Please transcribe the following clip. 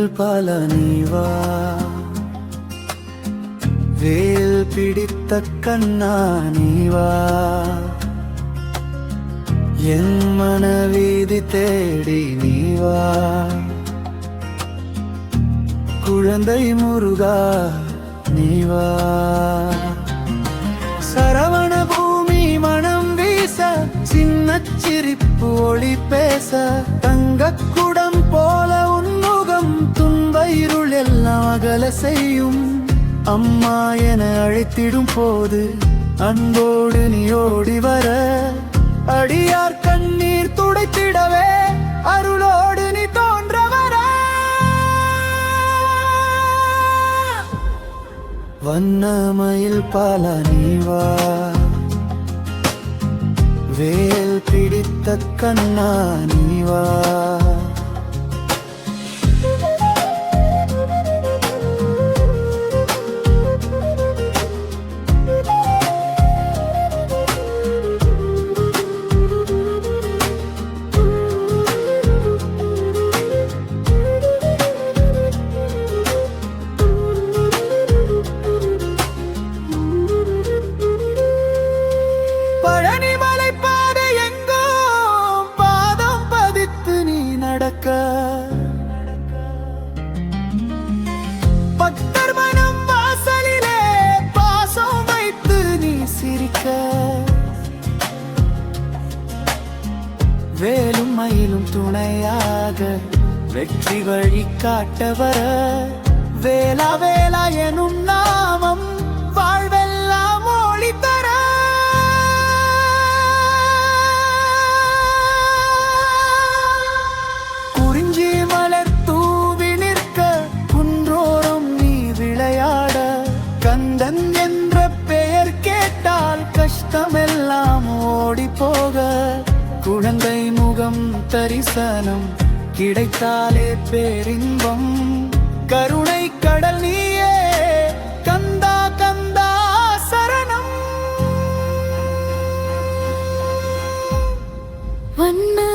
வேல் பல நீவா? வேல் பிடித்த கண்ணா நீவா? என் மனவீதி தேடி நீவா? குழந்தை முருகா நீவா? சரவண பூமி மனம் வீச சின்ன சிரிப்பு ஒளி பேச தங்கக்குடம் போல இருள் எல்லாம் அகல செய்யும் அம்மா என அழைத்திடும் போது அன்போடு நீ ஓடி வர. அடியார் கண்ணீர் துடைத்திடவே அருளோடு நீ தோன்ற வர. வண்ணமயில் பால நீவா வேல் பிடித்த கண்ணா நீவா வேலும் மயிலும் துணையாக வெற்றி வழி காட்ட வர வேலா வேலா எனும் நாமம் வாழ்வெல்லாம் ஒளி தர குறிஞ்சி மலர் தூவி நிற்க குன்றோரம் நீ விளையாட. கந்தன் என்ற பெயர் கேட்டால் கஷ்டமெல்லாம் ஓடி போக குழந்தை முகம் தரிசனம் கிடைத்தாலே பேரின்பம். கருணை கடல் நீயே கந்தா கந்தா சரணம். வண்ண